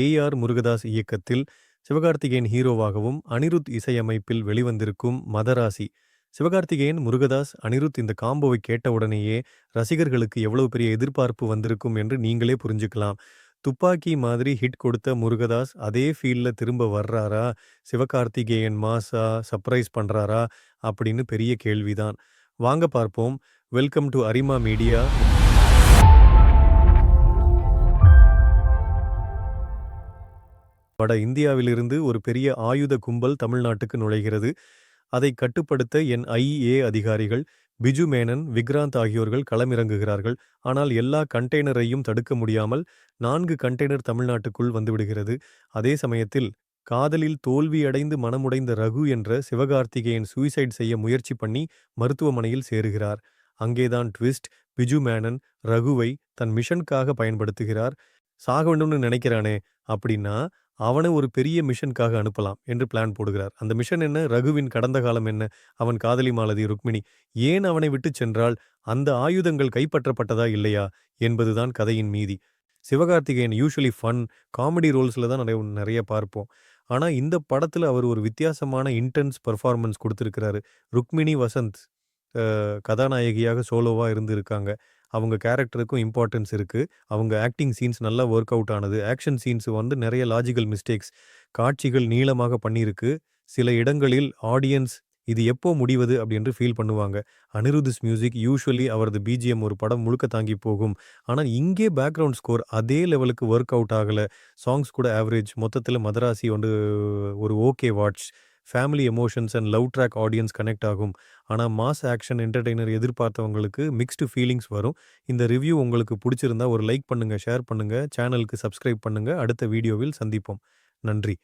A R Murugadoss இயக்கத்தில் சிவகார்த்திகேயன் ஹீரோவாகவும் அனிருத் இசையமைப்பில் வெளிவந்திருக்கும் மதராசி. சிவகார்த்திகேயன் முருகதாஸ் அனிருத் இந்த காம்போவை கேட்டவுடனேயே ரசிகர்களுக்கு எவ்வளவு பெரிய எதிர்பார்ப்பு வந்திருக்கும் என்று நீங்களே புரிஞ்சுக்கலாம். துப்பாக்கி மாதிரி ஹிட் கொடுத்த முருகதாஸ் அதே ஃபீல்டில் திரும்ப வர்றாரா? சிவகார்த்திகேயன் மாசா சர்ப்ரைஸ் பண்ணுறாரா அப்படின்னு பெரிய கேள்விதான். வாங்க பார்ப்போம். Welcome to Arima media. வட இந்தியாவிலிருந்து ஒரு பெரிய ஆயுத கும்பல் தமிழ்நாட்டுக்கு நுழைகிறது. அதை கட்டுப்படுத்த என் ஐஏ அதிகாரிகள் பிஜு மேனன் விக்ராந்த் ஆகியோர்கள் களமிறங்குகிறார்கள். ஆனால் எல்லா கண்டெய்னரையும் தடுக்க முடியாமல் நான்கு கண்டெய்னர் தமிழ்நாட்டுக்குள் வந்துவிடுகிறது. அதே சமயத்தில் காதலில் தோல்வியடைந்து மனமுடைந்த ரகு என்ற சிவகார்த்திகேயன் சூசைட் செய்ய முயற்சி பண்ணி மருத்துவமனையில் சேருகிறார். அங்கேதான் ட்விஸ்ட் பிஜு மேனன் ரகுவை தன் மிஷனுக்காக பயன்படுத்துகிறார். சாக வேண்டும்னு நினைக்கிறானே அப்படின்னா அவனை ஒரு பெரிய மிஷனுக்காக அனுப்பலாம் என்று பிளான் போடுகிறார். அந்த மிஷன் என்ன? ரகுவின் கடந்த காலம் என்ன? அவன் காதலி மாலதி ருக்மிணி ஏன் அவனை விட்டு சென்றால் அந்த ஆயுதங்கள் கைப்பற்றப்பட்டதா இல்லையா என்பதுதான் கதையின் மீதி. சிவகார்த்திகேயன் யூஸ்வலி ஃபன் காமெடி ரோல்ஸில் தான் நிறைய நிறைய பார்ப்போம். ஆனால் இந்த படத்தில் அவர் ஒரு வித்தியாசமான இன்டென்ஸ் பர்ஃபார்மன்ஸ் கொடுத்துருக்கிறாரு. ருக்மிணி வசந்த் கதாநாயகியாக சோலோவாக இருந்திருக்காங்க. அவங்க கேரக்டருக்கும் இம்பார்ட்டன்ஸ் இருக்குது அவங்க ஆக்டிங் சீன்ஸ் நல்லா ஒர்க் அவுட் ஆனது. ஆக்ஷன் சீன்ஸ் வந்து நிறைய லாஜிக்கல் மிஸ்டேக்ஸ் காட்சிகள் நீளமாக பண்ணியிருக்கு சில இடங்களில் ஆடியன்ஸ் இது எப்போ முடிவது அப்படின்னு ஃபீல் பண்ணுவாங்க. அனிருத்ஸ் மியூசிக் யூஸ்வலி அவரது பிஜிஎம் ஒரு படம் முழுக்க தாங்கி போகும். ஆனால் இங்கே பேக்ரவுண்ட் ஸ்கோர் அதே லெவலுக்கு ஒர்க் அவுட் ஆகலை. சாங்ஸ் கூட ஆவரேஜ். மொத்தத்தில் மதராசி வந்து ஒரு okay watch. Family emotions and love track audience connect ஆகும். ஆனால் மாஸ் ஆக்ஷன் என்டர்டெய்னர் எதிர்பார்த்தவங்களுக்கு மிக்ஸ்டு ஃபீலிங்ஸ் வரும். இந்த ரிவ்யூ உங்களுக்கு பிடிச்சிருந்தா ஒரு லைக் பண்ணுங்கள் ஷேர் பண்ணுங்கள் சேனலுக்கு சப்ஸ்கிரைப் பண்ணுங்கள் அடுத்த வீடியோவில் சந்திப்போம். நன்றி.